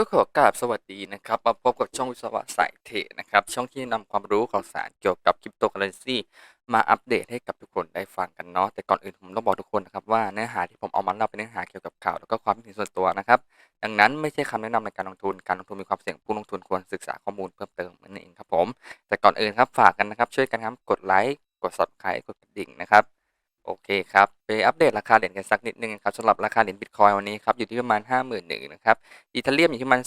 ก็ขอกราบสวัสดีนะครับมาพบกับช่องวิศวะสายเทนะครับ ช่องที่นำความรู้ข่าวสารเกี่ยวกับคริปโตเคอเรนซีมาอัปเดตให้กับทุกคนได้ฟังกันเนาะแต่ก่อนอื่นผมต้องบอกทุกคนนะครับว่าเนื้อหาที่ผมเอามาเล่าเป็นเนื้อหาเกี่ยวกับข่าวแล้วก็ความคิดเห็นส่วนตัวนะครับดังนั้นไม่ใช่คำแนะนำในการลงทุนการลงทุนมีความเสี่ยงผู้ลงทุนควรศึกษาข้อมูลเพิ่มเติมนั่นเองครับผม แต่ก่อนอื่นครับฝากกันนะครับช่วยกันครับกดไลค์กด subscribe กดกระดิ่งนะครับ โอเคครับ ไปอัปเดตราคาเหรียญกันสักนิดนึงครับสำหรับราคาเหรียญบิตคอยวันนี้ครับอยู่ที่ประมาณ 51,000นะครับอีเทเรียมอยู่ที่ประมาณ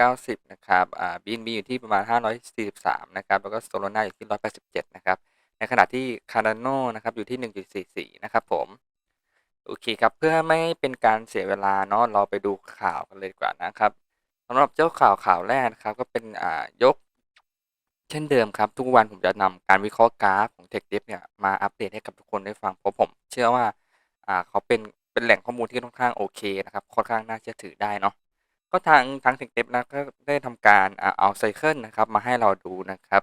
4,090นะครับอ่าบีนบีอยู่ที่ประมาณ 543นะครับแล้วก็โซโลนาอยู่ที่ 187นะครับในขณะที่คาร์ดโนนะครับอยู่ที่ 1.44นะครับผมโอเคครับเพื่อไม่ให้เป็นการเสียเวลาเนาะเราไปดูข่าวกันเลยดีกว่านะครับสำหรับเจ้าข่าวข่าวแรกนะครับก็เป็นอ่ายก ช่นเดิมครับ ทุกวันผมจะนำการวิเคราะห์กราฟของ TechDev เนี่ยมาอัปเดตให้กับทุกคนได้ฟังเพราะผม เชื่อว่าอ่าเขาเป็นเป็นแหล่งข้อมูลที่ค่อนข้างโอเคนะครับค่อนข้างน่าเชื่อถือได้เนาะก็ทางทาง TechDev นะก็ได้ทำการอ่าเอาไซเคิลนะครับมาให้เราดูนะครับ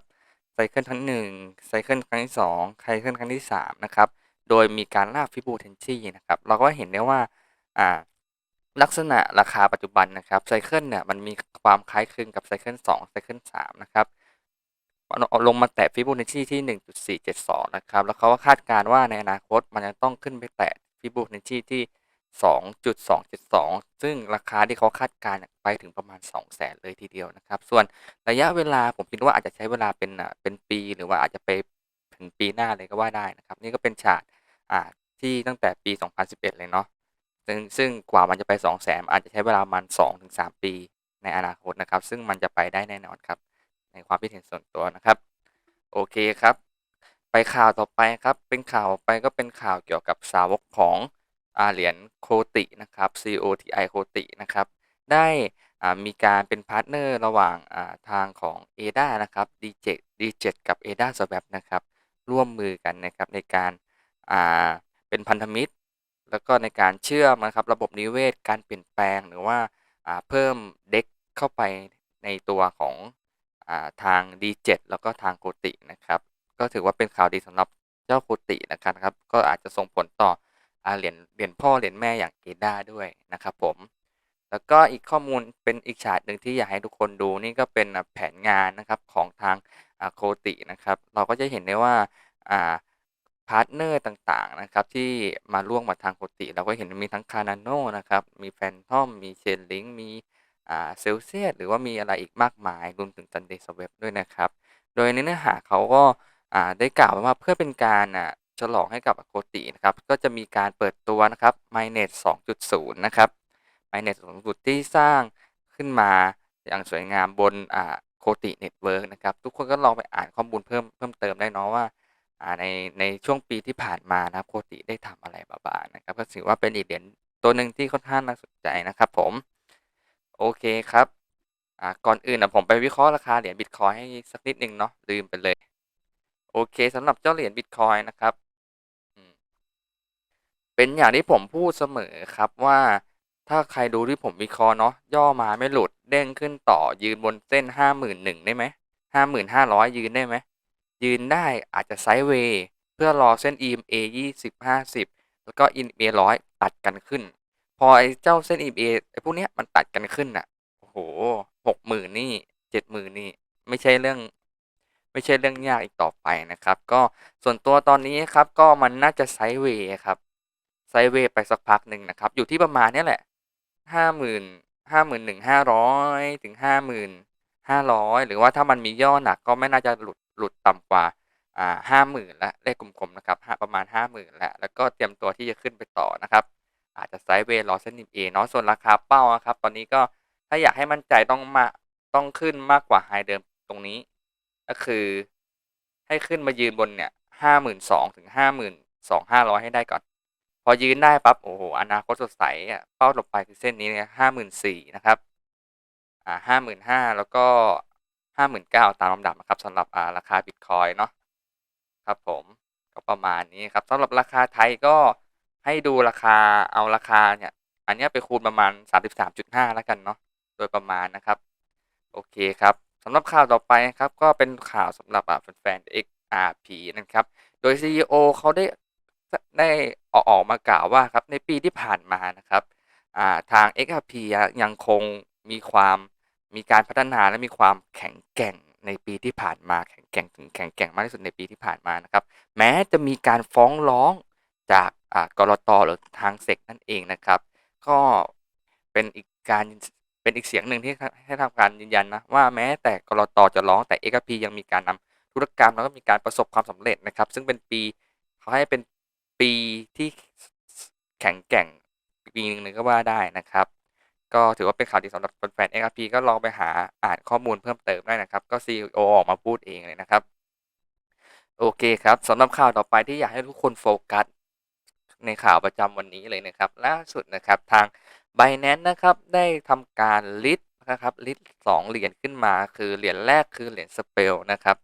ไซเคิลครั้งหนึ่งไซเคิลครั้งที่สองไซเคิลครั้งที่สามนะครับโดยมีการลากฟิบูเทนชีนะครับเราก็เห็นได้ว่าอ่าลักษณะราคาปัจจุบันนะครับไซเคิลเนี่ยมันมีความคล้ายคลึงกับไซเคิล2ไซเคิล3นะครับ ลงมาแตะฟิโบนัชชีที่ 1.472 นะครับ แล้วเขาก็คาดการณ์ว่าในอนาคตมันจะต้องขึ้นไปแตะฟิโบนัชชีที่ 2.272 ซึ่งราคาที่เขาคาดการณ์ไปถึงประมาณ 200,000เลยทีเดียวนะครับ ส่วนระยะเวลาผมคิดว่าอาจจะใช้เวลาเป็นเป็นปี หรือว่าอาจจะไปถึงปีหน้าเลยก็ว่าได้นะครับ นี่ก็เป็นฉากที่ตั้งแต่ปี 2011 เลยเนาะซึ่งซึ่งกว่ามันจะไป 200,000อาจจะใช้เวลามาณ2-3 ปีในอนาคตนะครับ ซึ่งมันจะไปได้แน่นอนครับ ในความคิดเห็นส่วนตัวนะครับ โอเคครับ ไปข่าวต่อไปครับ เป็นข่าวไปก็เป็นข่าวเกี่ยวกับสาวกของอาเหรียญโคตินะครับ COTI โคตินะครับ ได้มีการเป็นพาร์ทเนอร์ระหว่างาทางของ ADA นะครับ D7 D7 กับ ADA Swap นะครับ ร่วมมือกันนะครับในการาเป็นพันธมิตร แล้วก็ในการเชื่อมนะครับระบบนิเวศการเปลี่ยนแปลงหรือว่าาเพิ่มเด็กเข้าไปในตัวของ ทาง D7 แล้วก็ทางโกตินะครับ ก็ถือว่าเป็นข่าวดีสำหรับเจ้าโกตินะครับ ก็อาจจะส่งผลต่ออเหรียญเหรียญพ่อเหรียญแม่อย่างเอด้าด้วยนะครับผม แล้วก็อีกข้อมูลเป็นอีกฉากหนึ่งที่อยากให้ทุกคนดูนี่ก็เป็นแผนงานนะครับของทางโคตินะครับ เราก็จะเห็นได้ว่าพาร์ทเนอร์ต่างๆนะครับที่มาร่วมกับทางโคติ เราก็เห็นมีทั้งคานาโนนะครับ มีแฟนทอม มีเชนลิงมี เซลเซียสหรือว่ามีอะไรอีกมากมายรวมถึงซันเดย์สเวบด้วยนะครับ โดยในเนื้อหาเขาก็อ่าได้กล่าวว่าเพื่อเป็นการอ่าฉลองให้กับโคตินะครับ ก็จะมีการเปิดตัวนะครับ Mainnet 2.0 นะครับ Mainnet 2.0 ที่สร้างขึ้นมาอย่างสวยงามบนอ่าโคติเน็ตเวิร์กนะครับ ทุกคนก็ลองไปอ่านข้อมูลเพิ่มเพิ่มเติมได้เนาะว่าอ่าในในช่วงปีที่ผ่านมานะครับโคติได้ทำอะไรบ้างนะครับ ก็ถือว่าเป็นอีกเหรียญตัวหนึ่งที่ค่อนข้างน่าสนใจนะครับผม โอเคครับ อ่า ก่อนอื่นนะผมไปวิเคราะห์ราคาเหรียญบิตคอยให้สักนิดนึงเนาะ ลืมไปเลย โอเคสำหรับเจ้าเหรียญบิตคอยนะครับเป็นอย่างที่ผมพูดเสมอครับว่าถ้าใครดูที่ผมวิเคราะห์เนาะย่อมาไม่หลุดเด้งขึ้นต่อยืนบนเส้นห้าหมื่นหนึ่งได้ไหมห้าหมื่นห้าร้อยยืนได้ไหมยืนได้อาจจะไซด์เวย์เพื่อรอเส้น EMA ยี่สิบห้าสิบแล้วก็ EMA ร้อยตัดกันขึ้น อไอ้เจ้าเส้น EMA ไอ้พวกเนี้ยมันตัดกันขึ้นอะโอ้โหหกหมื่นนี่เจ็ดหมื่นนี่ไม่ใช่เรื่อง ไม่ใช่เรื่องยากอีกต่อไปนะครับ ก็ส่วนตัวตอนนี้ครับก็มันน่าจะไซเวย์ครับไซเวย์ไปสักพักหนึ่งนะครับ อยู่ที่ประมาณนี้แหละห้าหมื่นห้าหมื่นหนึ่งห้าร้อยถึงห้าหมื่นห้าร้อยหรือว่าถ้ามันมีย่อหนักก็ไม่น่าจะหลุดหลุดต่ำกว่าอ่าห้าหมื่นละเลขกลมๆนะครับประมาณห้าหมื่นแล้วแล้วก็เตรียมตัวที่จะขึ้นไปต่อนะครับ อาจจะไซด์เวย์รอเส้นเอเนาะส่วนราคาเป้านะครับ ตอนนี้ก็ถ้าอยากให้มั่นใจต้องมาต้องขึ้นมากกว่าไฮเดิมตรงนี้ ก็คือให้ขึ้นมายืนบนเนี่ยห้าหมื่นสองถึงห้าหมื่นสองห้าร้อยให้ได้ก่อน พอยืนได้ปั๊บโอ้โหอนาคตสดใสอะเป้าต่อไปคือเส้นนี้เนี่ยห้าหมื่นสี่นะครับอ่าห้าหมื่นห้าแล้วก็ห้าหมื่นเก้าตามลำดับนะครับสำหรับอ่าราคาบิตคอยเนาะครับผมก็ประมาณนี้ครับสำหรับราคาไทยก็ ให้ดูราคาเอาราคาเนี่ย อันนี้ไปคูณประมาณสามสิบสามจุดห้าแล้วกันเนาะโดยประมาณนะครับ โอเคครับสำหรับข่าวต่อไปครับ ก็เป็นข่าวสำหรับแฟนๆ XRP นะครับ โดย CEO เขาได้ได้ออกออกมากล่าวว่าครับในปีที่ผ่านมานะครับทาง XRP ยังคงมีความมีการพัฒนาและมีความแข็งแกร่งในปีที่ผ่านมาแข็งแกร่งถึงแข็งแกร่งมากที่สุดในปีที่ผ่านมานะครับ แม้จะมีการฟ้องร้อง จากกรตหรือทางเซกนั่นเองนะครับ ก็เป็นอีกการเป็นอีกเสียงหนึ่งที่ให้ทำการยืนยันนะว่าแม้แต่กรตจะร้องแต่เอกพียังมีการนำธุรกรรมแล้วก็มีการประสบความสำเร็จนะครับ ซึ่งเป็นปีเขาให้เป็นปีที่แข็งแกร่งปีหนึ่งเลยก็ว่าได้นะครับ ก็ถือว่าเป็นข่าวดีสำหรับแฟนๆ XRP ก็ลองไปหาอ่านข้อมูลเพิ่มเติมได้นะครับ ก็ CEO ออกมาพูดเองเลยนะครับ โอเคครับสำหรับข่าวต่อไปที่อยากให้ทุกคนโฟกัส ในข่าวประจำวันนี้เลยนะครับ ล่าสุดนะครับทาง Binance นะครับได้ทำการลิสนะครับลิสสองเหรียญขึ้นมาคือเหรียญแรกคือเหรียญ Spell นะครับ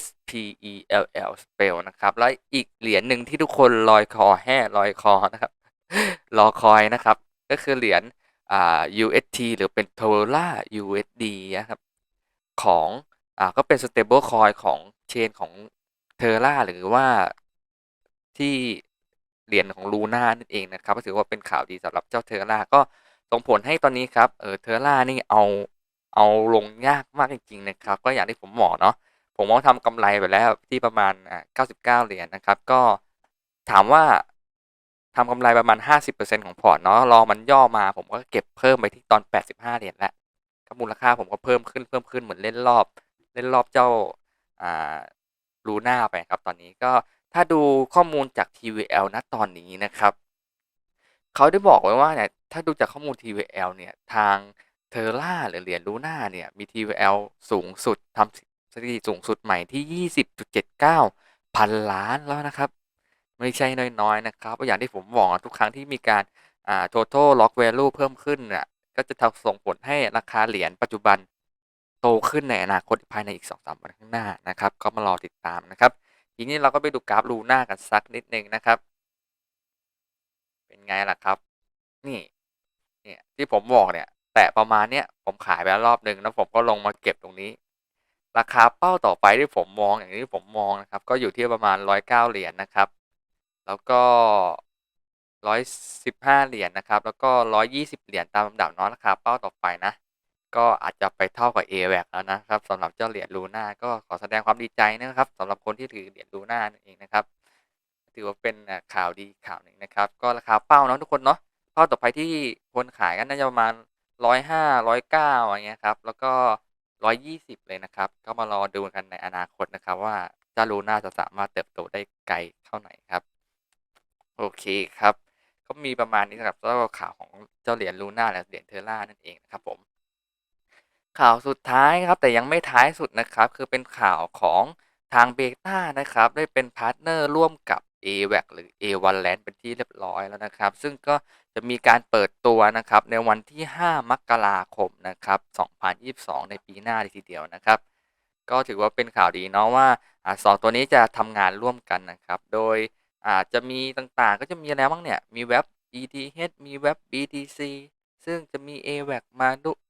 S P E L L Spell นะครับแล้วอีกเหรียญหนึ่งที่ทุกคนลอยคอแห่ลอยคอนะครับรอคอยนะครับ ก็คือเหรียญอ่า UST หรือเป็น Terra USD นะครับของอ่าก็เป็น stable coin ของเชนของ Terra หรือว่าที่ เหรียญของ Luna นั่นเองนะครับก็ถือว่าเป็นข่าวดีสำหรับเจ้า Terra ก็ส่งผลให้ตอนนี้ครับเออ Terra นี่เอาเอาลงยากมากจริงๆนะครับ ก็อย่างที่ผมบอกเนาะผมว่าทำกำไรไปแล้วที่ประมาณอ่า99 เหรียญนะครับ ก็ถามว่าทำกำไรประมาณ 50%ของพอร์ตเนาะรอมันย่อมาผมก็เก็บเพิ่มไปที่ตอน 85 เหรียญแล้วก็มูลค่าผมก็เพิ่มขึ้นเพิ่มขึ้นเหมือนเล่นรอบ เล่นรอบเจ้าอ่าลูน่าไปครับตอนนี้ก็ ถ้าดูข้อมูลจาก TVL ณตอนนี้นะครับ เขาได้บอกไว้ว่าเนี่ยถ้าดูจากข้อมูล TVL เนี่ยทางเทอร่าหรือเหรียญลูน่าเนี่ยมี TVL สูงสุดทำสถิติสูงสุดใหม่ที่ 20.79 พันล้านแล้วนะครับ ไม่ใช่น้อยๆนะครับเพราะอย่างที่ผมบอกทุกครั้งที่มีการอ่า total lock value เพิ่มขึ้นน่ะก็จะทำส่งผลให้ราคาเหรียญปัจจุบันโตขึ้นในอนาคตภายในอีก 2-3 วันข้างหน้านะครับ ก็มารอติดตามนะครับ ทีนี้เราก็ไปดูกราฟลูน่ากันสักนิดนึงนะครับ เป็นไงล่ะครับ นี่เนี่ยที่ผมบอกเนี่ย แตะประมาณเนี้ยผมขายไปแล้วรอบหนึ่งแล้วผมก็ลงมาเก็บตรงนี้ ราคาเป้าต่อไปที่ผมมองอย่างที่ผมมองนะครับ ก็อยู่ที่ประมาณร้อยเก้าเหรียญนะครับ แล้วก็ร้อยสิบห้าเหรียญนะครับ แล้วก็ร้อยยี่สิบเหรียญตามลำดับเนาะราคาเป้าต่อไปนะ ก็อาจจะไปเท่ากับ a w a c แล้วนะครับสำหรับเจ้าเหรียญลูน่าก็ขอแสดงความดีใจนะครับสำหรับคนที่ถือเหรียญลูน่านั่นเองนะครับ ถือว่าเป็นข่าวดีข่าวหนึ่งนะครับ ก็ราคาเป้าเนาะทุกคนเนาะเป้าต่อไปที่คนขายกันน่าจะประมาณร้อยห้าร้อยเก้าอย่างเงี้ยครับ แล้วก็ร้อยยี่สิบเลยนะครับ ก็มารอดูกันในอนาคตนะครับ ว่าเจ้าลูน่าจะสามารถเติบโตได้ไกลเท่าไหร่ครับ โอเคครับก็มีประมาณนี้สำหรับเจ้าข่าวของเจ้าเหรียญลูน่าและเหรียญเทอร่านั่นเองนะครับผม ข่าวสุดท้ายครับ แต่ยังไม่ท้ายสุดนะครับ คือเป็นข่าวของทางเบต้านะครับ ได้เป็นพาร์ทเนอร์ร่วมกับ a w a c หรือ A1 Land เป็นที่เรียบร้อยแล้วนะครับ ซึ่งก็จะมีการเปิดตัวนะครับ ในวันที่ 5 มกราคมนะครับ 2022 ในปีหน้าเลยทีเดียวนะครับ ก็ถือว่าเป็นข่าวดีเนาะว่าสองตัวนี้จะทำงานร่วมกันนะครับ โดยอาจจะมีต่างๆ ก็จะมีอะไรบ้างเนี่ย มีเว็บ ETH มีเว็บ BTC ซึ่งจะมี AWAC มาดุมา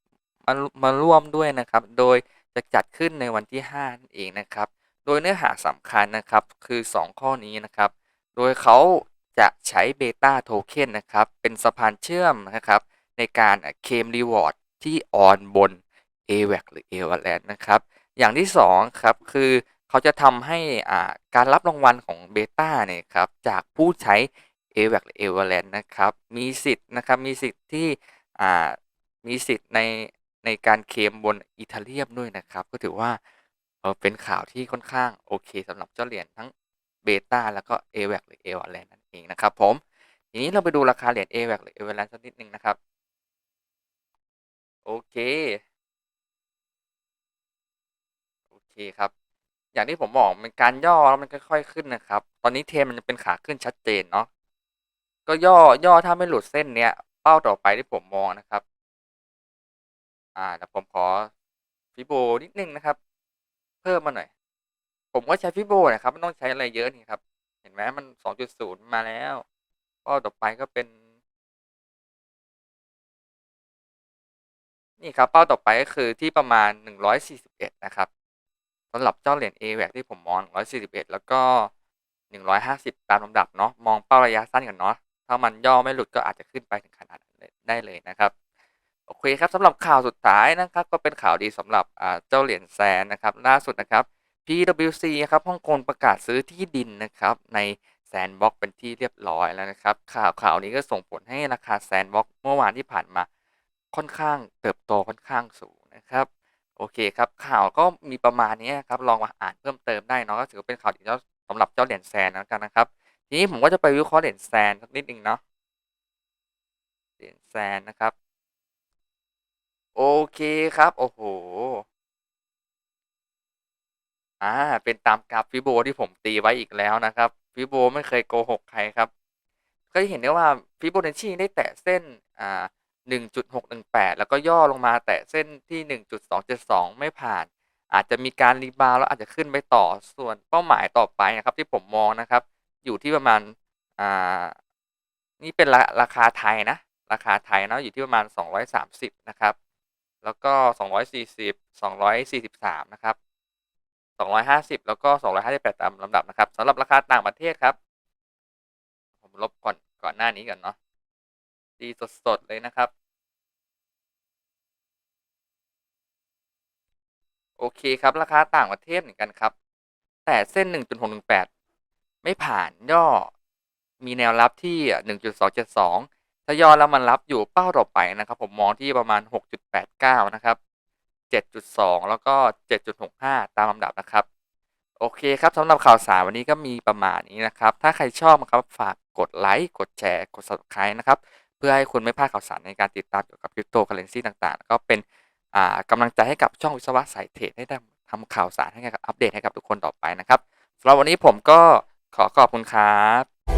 มาร่วมด้วยนะครับ โดยจะจัดขึ้นในวันที่ 5 นั่นเองนะครับ โดยเนื้อหาสำคัญนะครับคือ 2 ข้อนี้นะครับ โดยเขาจะใช้เบต้าโทเค็นนะครับ เป็นสะพานเชื่อมนะครับ ในการเคมรีวอร์ดที่ออนบน AWAC หรือ a v a l a n c h นะครับ อย่างที่2ครับคือเขาจะทำให้อ่าการรับรางวัลของเบต้าเนี่ยครับจากผู้ใช้ AWAC หรือ a v a l a n c h นะครับ มีสิทธิ์นะครับ มีสิทธิ์ที่อ่ามีสิทธิ์ใน ในการเคลมบนอีเทเรียมด้วยนะครับ ก็ถือว่าเออเป็นข่าวที่ค่อนข้างโอเคสำหรับเจ้าเหรียญทั้งเบต้าแล้วก็ AWAC หรือ a v a l a n นั่นเองนะครับผม ทีนี้เราไปดูราคาเหรียญ AWAC หรือ a v a l a n สักนิดนึงนะครับ โอเค โอเคครับ อย่างที่ผมบอกมันการย่อแล้วมันค่อยๆขึ้นนะครับ ตอนนี้เทมันจะเป็นขาขึ้นชัดเจนเนาะก็ย่อย่อถ้าไม่หลุดเส้นเนี้ยเป้าต่อไปที่ผมมองนะครับ อ่าเดี๋ยวผมขอฟิโบนิดนึงนะครับ เพิ่มมาหน่อย ผมก็ใช้ฟิโบนะครับไม่ต้องใช้อะไรเยอะนี่ครับ เห็นไหมมัน2.0มาแล้วเป้าต่อไปก็เป็น นี่ครับเป้าต่อไปก็คือที่ประมาณ141นะครับสำหรับเจ้าเหรียญ AWAC ที่ผมมอง141แล้วก็150ตามลำดับเนาะมองเป้าระยะสั้นก่อนเนาะถ้ามันย่อไม่หลุดก็อาจจะขึ้นไปถึงขนาดได้เลยนะครับ โอเคครับสำหรับข่าวสุดท้ายนะครับก็เป็นข่าวดีสำหรับเจ้าเหรียญแซนนะครับล่าสุดนะครับ PwC ครับฮ่องกงประกาศซื้อที่ดินนะครับในแซนบ็อกเป็นที่เรียบร้อยแล้วนะครับ ข่าวข่าวนี้ก็ส่งผลให้ราคาแซนบ็อกเมื่อวานที่ผ่านมาค่อนข้างเติบโตค่อนข้างสูงนะครับโอเคครับข่าวก็มีประมาณนี้ครับลองมาอ่านเพิ่มเติมได้เนาะก็ถือเป็นข่าวดีเจ้าสำหรับเจ้าเหรียญแซนแล้วกันนะครับ ทีนี้ผมก็จะไปวิเคราะห์เหรียญแซนสักนิดนึงเนาะเหรียญแซนนะครับ โอเคครับ โอ้โห อ่า เป็นตามกราฟฟิโบที่ผมตีไว้อีกแล้วนะครับฟิโบไม่เคยโกหกใครครับ ก็จะเห็นได้ว่าฟิโบนัชชีได้แตะเส้น อ่า1.618 แล้วก็ย่อลงมาแตะเส้นที่ 1.272 ไม่ผ่าน อาจจะมีการรีบาวแล้วอาจจะขึ้นไปต่อส่วนเป้าหมายต่อไปนะครับ ที่ผมมองนะครับ อยู่ที่ประมาณอ่านี่เป็นราราคาไทยนะ ราคาไทยเนาะอยู่ที่ประมาณ 230 นะครับ แล้วก็ 240 243 นะครับ 250 แล้วก็ 258 ตามลำดับนะครับสำหรับราคาต่างประเทศครับ ผมลบก่อนก่อนหน้านี้ก่อนเนาะดีสดๆ เลยนะครับ โอเคครับ ราคาต่างประเทศเหมือนกันครับ แต่เส้น 1.618 ไม่ผ่านย่อมีแนวรับที่ 1.272 ถ้าย่อแล้วมันรับอยู่เป้าต่อไปนะครับผมมองที่ประมาณ 6.89 นะครับ 7.2 แล้วก็ 7.65 ตามลำดับนะครับ โอเคครับสำหรับข่าวสารวันนี้ก็มีประมาณนี้นะครับ ถ้าใครชอบนะครับฝากกดไลค์กดแชร์กด subscribe นะครับ เพื่อให้คุณไม่พลาดข่าวสารในการติดตามเกี่ยวกับคริปโตเคอเรนซีต่างๆแล้วก็เป็นอ่ากำลังใจให้กับช่องวิศวะสายเทรดให้ได้ทำข่าวสารให้กับอัปเดตให้กับทุกคนต่อไปนะครับสำหรับวันนี้ผมก็ขอขอบคุณครับ